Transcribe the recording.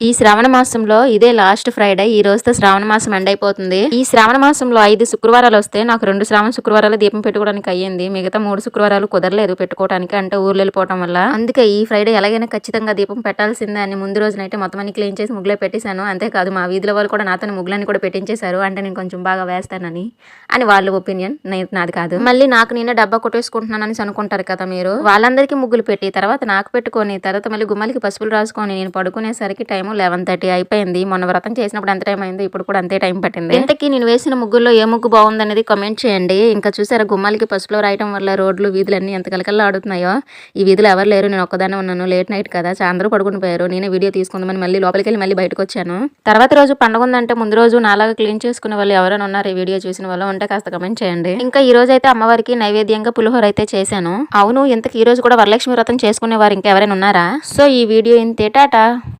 ఈ శ్రావణ మాసంలో ఇదే లాస్ట్ ఫ్రైడే ఈ రోజుతో శ్రావణ మాసం ఎండ్ అయిపోతుంది. ఈ శ్రావణ మాసంలో ఐదు శుక్రవారాలు వస్తే నాకు రెండు శ్రావణ శుక్రవారాలు దీపం పెట్టుకోవడానికి అయ్యింది. మిగతా మూడు శుక్రవారాలు కుదరలేదు పెట్టుకోవడానికి అంటే ఊర్లు వెళ్ళిపోవడం వల్ల. అందుకే ఈ ఫ్రైడే ఎలాగైనా ఖచ్చితంగా దీపం పెట్టాల్సిందే అని ముందు రోజునైతే మొత్తం అన్ని క్లీన్ చేసి ముగ్గులే పెట్టేశాను. అంతేకాదు మా వీధిలో వాళ్ళు కూడా నాతో ముగ్గులని కూడా పెట్టించేశారు. అంటే నేను కొంచెం బాగా వేస్తానని. అని వాళ్ళ ఒపీనియన్ నాది కాదు. మళ్ళీ నాకు నేనే డబ్బా కొట్టేసుకుంటున్నానని అనుకుంటారు కదా మీరు. వాళ్ళందరికీ ముగ్గులు పెట్టి తర్వాత నాకు పెట్టుకొని తర్వాత మళ్ళీ గుమ్మలకి పసుపులు రాసుకొని నేను పడుకునేసరికి టైం లెవెన్ థర్టీ అయిపోయింది. మొన్న వ్రతం చేసినప్పుడు ఎంత టైం అయింది ఇప్పుడు కూడా అంతే టైం పట్టింది. ఇంతకీ నేను వేసిన ముగ్గుల్లో ఏ ముగ్గు బాగుందనేది కమెంట్ చేయండి. ఇంకా చూసారా గుమ్మాలకి పసుపులో రాయటం వల్ల రోడ్లు వీధులన్నీ ఎంత కలకల్లా ఆడుతున్నాయో? ఈ వీధులు ఎవరు లేరు నేను ఒక్కదానే ఉన్నాను. లేట్ నైట్ కదా అందరూ పడుకుని పోయారు. నేనే వీడియో తీసుకుందామని మళ్ళీ లోపలికి వెళ్ళి మళ్ళీ బయటకు వచ్చాను. తర్వాత రోజు పండుగ ఉందంటే ముందు రోజు నాలాగా క్లీన్ చేసుకునే వాళ్ళు ఎవరైనా ఉన్నారు. ఈ వీడియో చూసిన వాళ్ళు ఉంటే కాస్త కమెంట్ చేయండి. ఇంకా ఈ రోజు అయితే అమ్మవారికి నైవేద్యంగా పులిహోర అయితే చేశాను. అవును ఇంతకు ఈ రోజు కూడా వరలక్ష్మి వ్రతం చేసుకునే వారు ఇంకా ఎవరైనా ఉన్నారా? సో ఈ వీడియో ఇంతే టాటా.